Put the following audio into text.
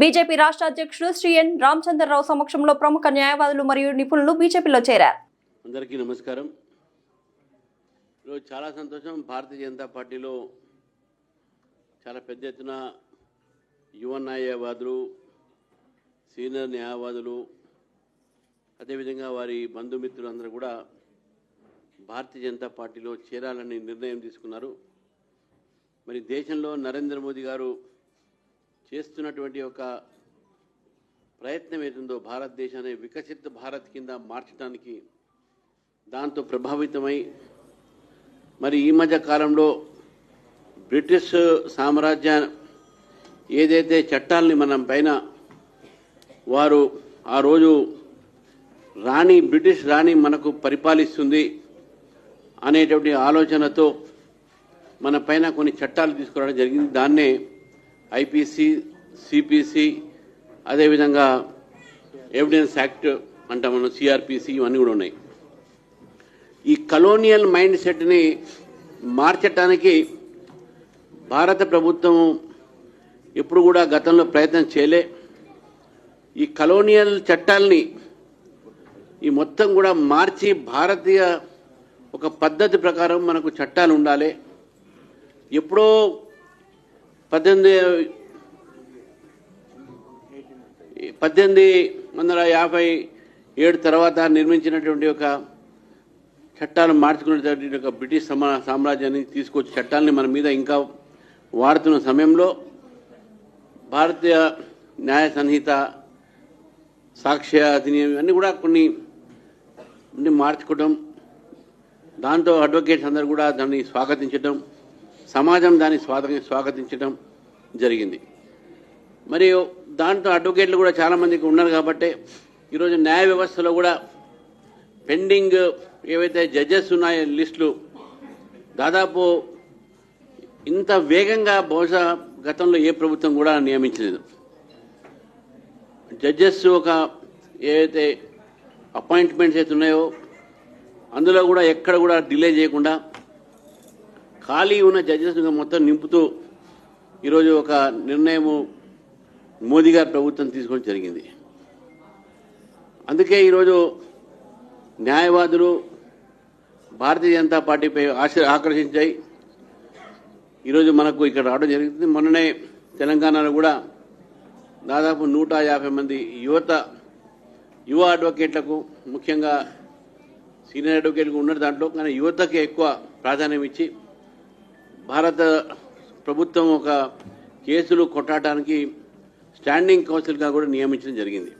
BJP రాష్ట్ర అధ్యక్షుడు శ్రీ ఎన్ రామచంద్రరావు సమక్షంలో ప్రముఖ న్యాయవాదులు మరియు నిపుణులు బీజేపీలో చేరారు. అందరికీ నమస్కారం. ఈరోజు చాలా సంతోషం. భారతీయ జనతా పార్టీలో చాలా పెద్ద ఎత్తున యువ న్యాయవాదులు సీనియర్ న్యాయవాదులు అదేవిధంగా వారి బంధుమిత్రులు అందరూ కూడా భారతీయ జనతా పార్టీలో చేరాలని నిర్ణయం తీసుకున్నారు. మరి దేశంలో నరేంద్ర మోదీ గారు చేస్తున్నటువంటి ఒక ప్రయత్నం ఏతుందో భారతదేశాన్ని వికసిత భారత్ కింద మార్చడానికి దాంతో ప్రభావితమై మరి ఈ మధ్య కాలంలో బ్రిటిష్ సామ్రాజ్య ఏదైతే చట్టాలని మనం పైన వారు ఆ రోజు రాణి బ్రిటిష్ రాణి మనకు పరిపాలిస్తుంది అనేటువంటి ఆలోచనతో మన పైన కొన్ని చట్టాలు తీసుకురావడం జరిగింది. దాన్నే ఐపీసీ సిపిసి అదేవిధంగా ఎవిడెన్స్ యాక్ట్ అంటాం మనం సిఆర్పిసి ఇవన్నీ కూడా ఉన్నాయి. ఈ కలోనియల్ మైండ్ సెట్ని మార్చటానికి భారత ప్రభుత్వం ఎప్పుడు కూడా గతంలో ప్రయత్నం చేయలే. ఈ కలోనియల్ చట్టాల్ని ఈ మొత్తం కూడా మార్చి భారతీయ ఒక పద్ధతి ప్రకారం మనకు చట్టాలు ఉండాలి. ఎప్పుడో పద్దెనిమిది పద్దెనిమిది వందల యాభై ఏడు తర్వాత నిర్మించినటువంటి ఒక చట్టాలు మార్చుకునేటువంటి ఒక బ్రిటిష్ సమా సామ్రాజ్యాన్ని తీసుకొచ్చి చట్టాలని మన మీద ఇంకా వాడుతున్న సమయంలో భారతీయ న్యాయ సంహిత సాక్ష్య అధినియం ఇవన్నీ కూడా కొన్ని మార్చుకోవడం దాంతో అడ్వకేట్స్ అందరు కూడా దాన్ని స్వాగతించడం సమాజం దాన్ని స్వాగతించడం జరిగింది. మరి దాంట్లో అడ్వకేట్లు కూడా చాలామందికి ఉన్నారు కాబట్టి ఈరోజు న్యాయ వ్యవస్థలో కూడా పెండింగ్ ఏవైతే జడ్జెస్ ఉన్నాయో లిస్టులు దాదాపు ఇంత వేగంగా బహుశా గతంలో ఏ ప్రభుత్వం కూడా నియమించలేదు. జడ్జెస్ ఒక ఏవైతే అపాయింట్మెంట్స్ అయితే ఉన్నాయో అందులో కూడా ఎక్కడ కూడా డిలే చేయకుండా ఖాళీ ఉన్న జడ్జెస్ మొత్తం నింపుతూ ఈరోజు ఒక నిర్ణయము మోదీ గారి ప్రభుత్వం తీసుకోవడం జరిగింది. అందుకే ఈరోజు న్యాయవాదులు భారతీయ జనతా పార్టీపై ఆశ ఆకర్షించాయి. ఈరోజు మనకు ఇక్కడ రావడం జరుగుతుంది. మొన్ననే తెలంగాణలో కూడా దాదాపు నూట యాభై మంది యువత యువ అడ్వకేట్లకు ముఖ్యంగా సీనియర్ అడ్వకేట్లకు ఉన్న దాంట్లో. కానీ యువతకి ఎక్కువ ప్రాధాన్యం ఇచ్చి భారత ప్రభుత్వం ఒక కేసులు కొట్టడానికి స్టాండింగ్ కౌన్సిల్గా కూడా నియమించడం జరిగింది.